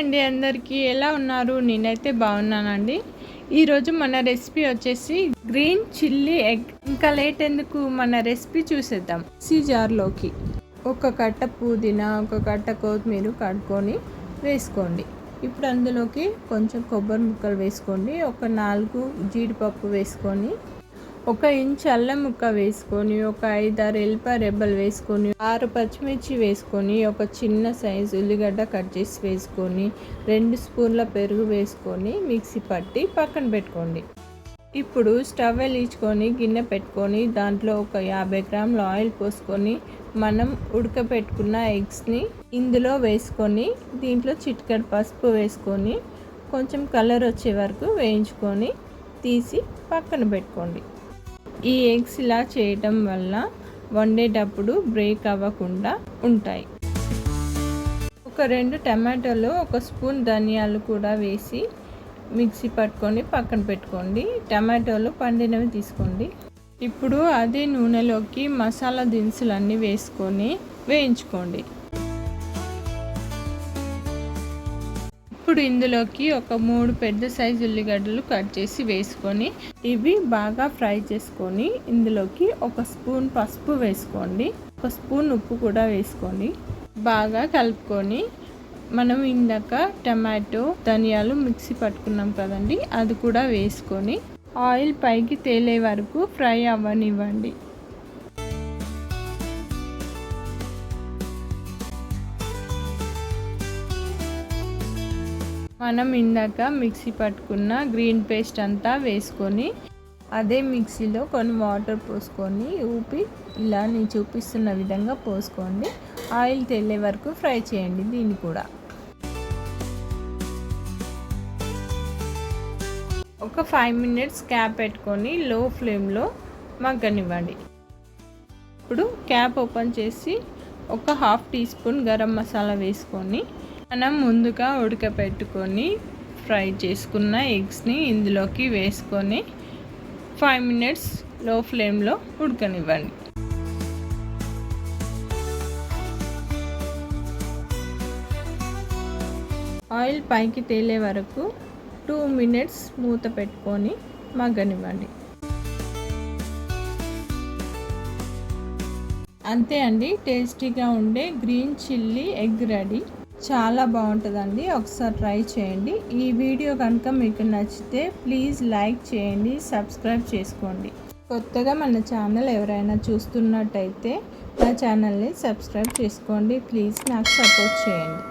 అండి అందరికీ. ఎలా ఉన్నారు? నేనైతే బాగున్నానండి. ఈరోజు మన రెసిపీ వచ్చేసి గ్రీన్ చిల్లీ ఎగ్. ఇంకా లేట్ ఎందుకు? మన రెసిపీ చూసేద్దాం. సి జార్లోకి ఒక కట్ట పుదీనా ఒక కట్ట కొత్తిమీర కడుక్కొని వేసుకోండి. ఇప్పుడు అందులోకి కొంచెం కొబ్బరి ముక్కలు వేసుకోండి. ఒక నాలుగు జీడిపప్పు వేసుకొని ఒక ఇంచ్ అల్లం ముక్క వేసుకొని ఒక ఐదారు ఎల్ప రెబ్బలు వేసుకొని ఆరు పచ్చిమిర్చి వేసుకొని ఒక చిన్న సైజు ఉల్లిగడ్డ కట్ చేసి వేసుకొని రెండు స్పూన్ల పెరుగు వేసుకొని మిక్సీ పట్టి పక్కన పెట్టుకోండి. ఇప్పుడు స్టవ్ వెలిగించుకొని గిన్నె పెట్టుకొని దాంట్లో ఒక యాభై గ్రాముల ఆయిల్ పోసుకొని మనం ఉడకపెట్టుకున్న ఎగ్స్ని ఇందులో వేసుకొని దీంట్లో చిటికెడు పసుపు వేసుకొని కొంచెం కలర్ వచ్చే వరకు వేయించుకొని తీసి పక్కన పెట్టుకోండి. ఈ ఎగ్స్ ఇలా చేయటం వల్ల వండేటప్పుడు బ్రేక్ అవ్వకుండా ఉంటాయి. ఒక రెండు టమాటోలు ఒక స్పూన్ ధనియాలు కూడా వేసి మిక్సీ పట్టుకొని పక్కన పెట్టుకోండి. టమాటోలు పండినవి తీసుకోండి. ఇప్పుడు అదే నూనెలోకి మసాలా దినుసులన్నీ వేసుకొని వేయించుకోండి. ఇప్పుడు ఇందులోకి ఒక మూడు పెద్ద సైజు ఉల్లిగడ్డలు కట్ చేసి వేసుకొని ఇవి బాగా ఫ్రై చేసుకొని ఇందులోకి ఒక స్పూన్ పసుపు వేసుకోండి. ఒక స్పూన్ ఉప్పు కూడా వేసుకోండి బాగా కలుపుకొని మనం ఇందాక టమాటో ధనియాలు మిక్సీ పట్టుకున్నాం కదండి అది కూడా వేసుకొని ఆయిల్ పైకి తేలే వరకు ఫ్రై అవ్వనివ్వండి. మనం ఇందాక మిక్సీ పట్టుకున్న గ్రీన్ పేస్ట్ అంతా వేసుకొని అదే మిక్సీలో కొన్ని వాటర్ పోసుకొని ఊపి ఇలా నేను చూపిస్తున్న విధంగా పోసుకోండి. ఆయిల్ తెల్లే వరకు ఫ్రై చేయండి దీన్ని కూడా. ఒక ఫైవ్ మినిట్స్ క్యాప్ పెట్టుకొని లో ఫ్లేమ్లో మగ్గనివ్వండి. ఇప్పుడు క్యాప్ ఓపెన్ చేసి ఒక half teaspoon garam masala వేసుకొని మనం ముందుగా ఉడకపెట్టుకొని ఫ్రై చేసుకున్న ఎగ్స్ని ఇందులోకి వేసుకొని ఫైవ్ మినిట్స్లో ఫ్లేమ్లో ఉడకనివ్వండి. ఆయిల్ పైకి తేలే వరకు టూ మినిట్స్ మూత పెట్టుకొని మగ్గనివ్వండి. అంతే అండి టేస్టీగా ఉండే గ్రీన్ చిల్లీ ఎగ్ రెడీ. చాలా బాగుంటుందండి. ఒకసారి ట్రై చేయండి. ఈ వీడియో కనుక మీకు నచ్చితే ప్లీజ్ లైక్ చేయండి సబ్స్క్రైబ్ చేసుకోండి. కొత్తగా మన ఛానల్ ఎవరైనా చూస్తున్నట్టయితే నా ఛానల్ని సబ్స్క్రైబ్ చేసుకోండి. ప్లీజ్ నాకు సపోర్ట్ చేయండి.